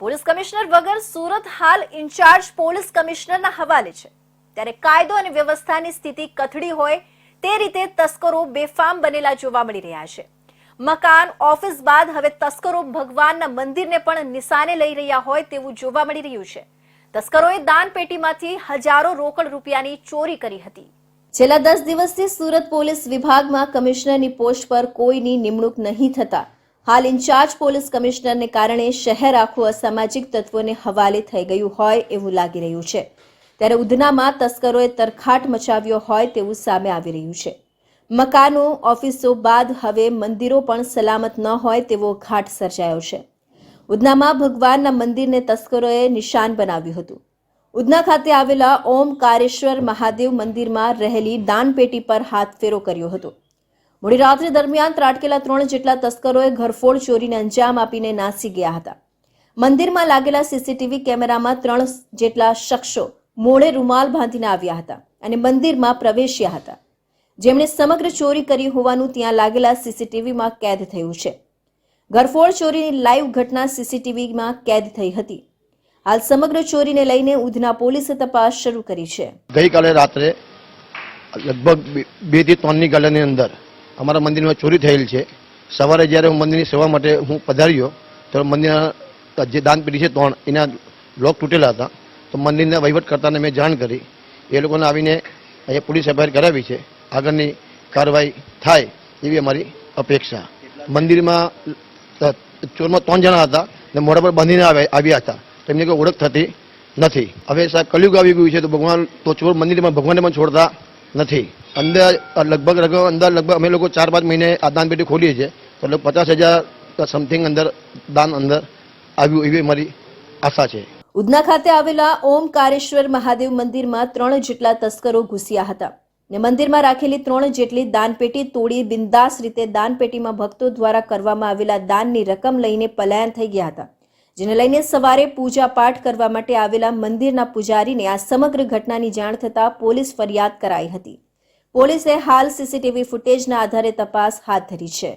Police commissioner વગર સુરત હાલ in charge police કમિશનરના હવાલે છે. ત્યારે કાયદો અને વ્યવસ્થાની સ્થિતિ કથળી હોય તે રીતે તસ્કરો બેફામ બનેલા જોવા મળી રહ્યા છે. મકાન, ઓફિસ બાદ હવે તસ્કરો ભગવાનના મંદિરને પણ નિશાને લઈ રહ્યા હોય તેવું જોવા મળી રહ્યું છે. તસ્કરોએ દાન પેટીમાંથી હજારો રોકડ રૂપિયાની ચોરી કરી હતી. છેલ્લા દસ દિવસથી સુરત પોલીસ વિભાગમાં કમિશનરની પોસ્ટ પર કોઈની નિમણૂક નહીં થતા હાલ ઇન્ચાર્જ પોલીસ કમિશનરને કારણે શહેર આખું અસામાજિક તત્વોને હવાલે થઈ ગયું હોય એવું લાગી રહ્યું છે. ત્યારે ઉધનામાં તસ્કરોએ તરખાટ મચાવ્યો હોય તેવું સામે આવી રહ્યું છે. મકાનો, ઓફિસો બાદ હવે મંદિરો પણ સલામત ન હોય તેવો ઘાટ સર્જાયો છે. ઉધનામાં ભગવાનના મંદિરને તસ્કરોએ નિશાન બનાવ્યું હતું. ઉધના ખાતે આવેલા ઓમકારેશ્વર મહાદેવ મંદિરમાં રહેલી દાનપેટી પર હાથ ફેરો કર્યો હતો. મોડી દરમિયાન ત્રાટકેલા ત્રણ જેટલા તસ્કરોએ ઘરફોડ ચોરીને અંજામ આપીને નાસી ગયા હતા. મંદિરમાં લાગેલા સીસીટીવી કેમેરામાં ત્રણ જેટલા શખ્સો મોડે રૂમાલ બાંધીને આવ્યા હતા અને મંદિરમાં પ્રવેશ્યા હતા. જેમણે સમગ્ર ચોરી કરી હોવાનું ત્યાં લાગેલા સીસીટીવીમાં કેદ થયું છે. ઘરફોડ ચોરીની લાઈવ ઘટના સીસીટીવીમાં કેદ થઈ હતી. હાલ સમગ્ર ચોરીને લઈને ઉધના પોલીસે તપાસ શરૂ કરી છે. ગઈકાલે રાત્રે લગભગ બેથી ત્રણની ગાલાની અંદર અમારા મંદિરમાં ચોરી થયેલ છે. સવારે જ્યારે હું મંદિરની સેવા માટે હું પધાર્યો, તો મંદિરના જે દાનપેઢી છે ત્રણ, એના લોક તૂટેલા હતા. તો મંદિરના વહીવટ કરતાને મેં જાણ કરી. એ લોકોને આવીને અહીંયા પોલીસ એફઆઈઆર કરાવી છે. આગળની કાર્યવાહી થાય એવી અમારી અપેક્ષા. મંદિરમાં ચોરમાં ત્રણ જણા હતા ને મોઢા પર બાંધીને આવ્યા હતા. તેમની કોઈ ઓળખ થતી નથી. હવે સાહેબ, કલયુગ આવી ગયું છે, તો ભગવાન તો ચોર મંદિરમાં ભગવાનને પણ છોડતા નથી. અંદર લગભગ લગભગ અંદર લગભગ અમે લોકો ચાર પાંચ મહિને આ દાન પેટી ખોલીએ છીએ. તો પચાસ હજાર સમથિંગ અંદર દાન અંદર આવ્યું એવી મારી આશા છે. ઉધના ખાતે આવેલા ઓમકારેશ્વર મહાદેવ મંદિરમાં ત્રણ જેટલા તસ્કરો ઘૂસ્યા હતા. ને મંદિરમાં રાખેલી ત્રણ જેટલી દાનપેટી તોડી બિંદાસ રીતે દાનપેટીમાં ભક્તો દ્વારા કરવામાં આવેલા દાનની રકમ લઈને પલાયન થઈ ગયા હતા. જેને લઈને સવારે પૂજા પાઠ કરવા માટે આવેલા મંદિરના પૂજારીને આ સમગ્ર ઘટનાની જાણ થતાં પોલીસ ફરિયાદ કરાઈ હતી. પોલીસે હાલ સીસીટીવી ફૂટેજના આધારે તપાસ હાથ ધરી છે.